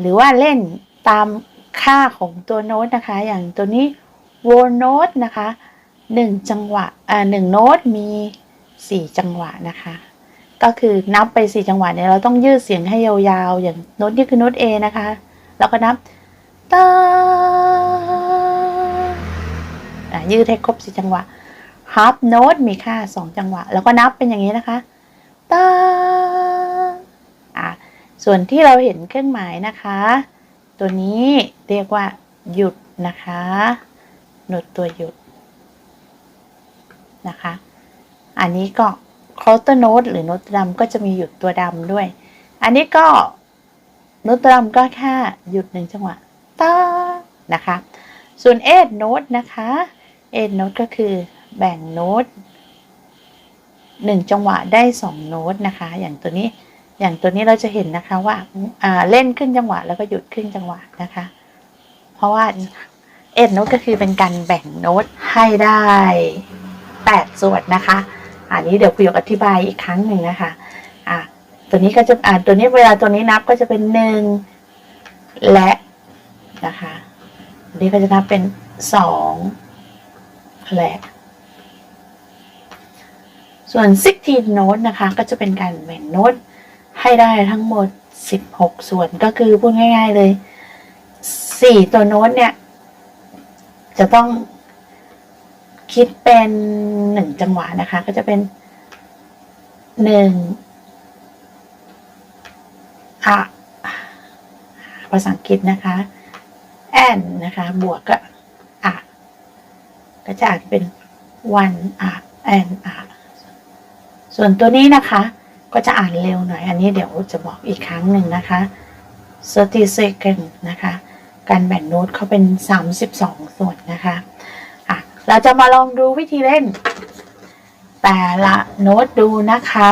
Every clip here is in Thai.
หรือว่าเล่นตามค่าของตัวโน้ตนะคะ อย่างตัวนี้โวโน้ตนะคะหนึ่งจังหวะอ่าหนึ่งโน้ตมีสี่จังหวะนะคะ ก็คือนับไปสี่จังหวะเนี่ยเราต้องยืดเสียงให้ยาวๆ อย่างโน้ตนี่คือโน้ต A นะคะแล้วก็นับตายืดให้ครบสี่จังหวะ half note มีค่าสองจังหวะ แล้วก็นับเป็นอย่างนี้นะคะตา ส่วนที่เราเห็นเครื่องหมายนะคะ ตัวนี้เรียกว่า หยุดนะคะโน้ตตัวหยุดนะคะ อันนี้ก็ quarter note หรือโน้ตดำก็จะมีหยุดตัวดำด้วย อันนี้ก็โน้ตดำก็แค่หยุดหนึ่งจังหวะตานะคะ ส่วน eight note นะคะ eight note ก็คือแบ่งโน้ตหนึ่งจังหวะได้สองโน้ตนะคะ อย่างตัวนี้ อย่างตัวนี้เราจะเห็นนะคะว่าอ่าเล่นขึ้นจังหวะ แล้วก็หยุดขึ้นจังหวะนะคะ เพราะว่าเอ็นโน้ตก็คือเป็นการแบ่งโน้ตให้ได้แปดส่วนนะคะ อันนี้เดี๋ยวคุยกอธิบายอีกครั้งหนึ่งนะคะอะตัวนี้ก็จะอ่าตัวนี้เวลาตัวนี้นับก็จะเป็นหนึ่งและนะคะอันนี้ก็จะนับเป็นสองและส่วน16โน้ตนะคะ ก็จะเป็นการแบ่งโน้ต ให้ได้ทั้งหมด 16 ส่วนก็คือพูดง่าย ๆเลย 4 ตัวโน้ตเนี่ย จะต้องคิดเป็น1จังหวะนะคะ ก็จะเป็น1อะภาษาอังกฤษนะคะ and นะคะ บวกก็อะก็จะอ่านเป็น one อะ and อะส่วนตัวนี้นะคะ ก็จะอ่านเร็วหน่อย อันนี้เดี๋ยวจะบอกอีกครั้งหนึ่งนะคะ30 second นะคะ การแบ่งโน้ตเขาเป็น 32 ส่วนนะคะอะเราจะมาลองดูวิธีเล่น แต่ละโน้ตดูนะคะ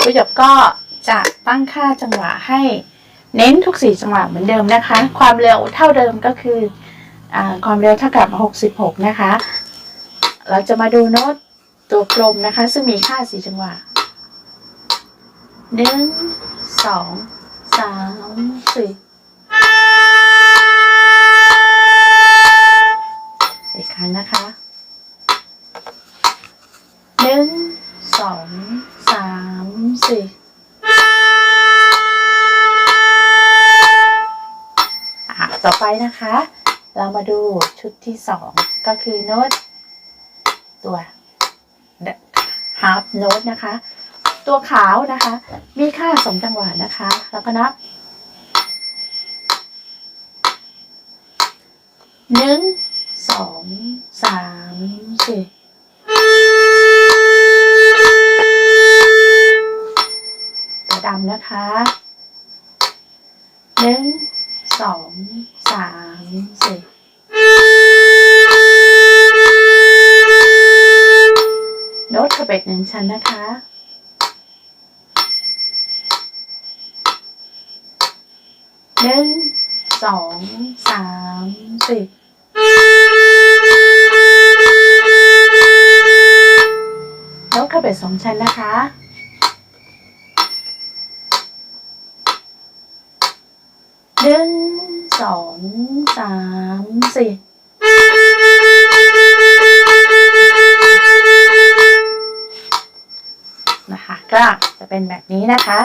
ผู้จบก็จะตั้งค่าจังหวะให้เน้นทุกสี่จังหวะเหมือนเดิมนะคะ ความเร็วเท่าเดิมก็คืออความเร็วเท่ากับ 66 นะคะ เราจะมาดูโน้ตตัวกลมนะคะ ซึ่งมีค่าสี่จังหวะหนึ่งสองสามสี่อีกครั้งนะคะหนึ่งสองสามสี่อะต่อไปนะคะ เรามาดูชุดที่สองก็คือโน้ต ตัว half note นะคะ ตัวขาวนะคะ มีค่าสองจังหวะนะคะ แล้วก็นับหนึ่งสองสามสี่ตัวดำนะคะหนึ่งสองสามสี่ โน้ตกระเบกหนึ่งชั้นนะคะ หนึ่ง สอง สาม สี่โน้ตกระเบกสองชั้นนะคะหนึ่ง สอง สาม สี่็จะเป็นแบบนี้นะคะ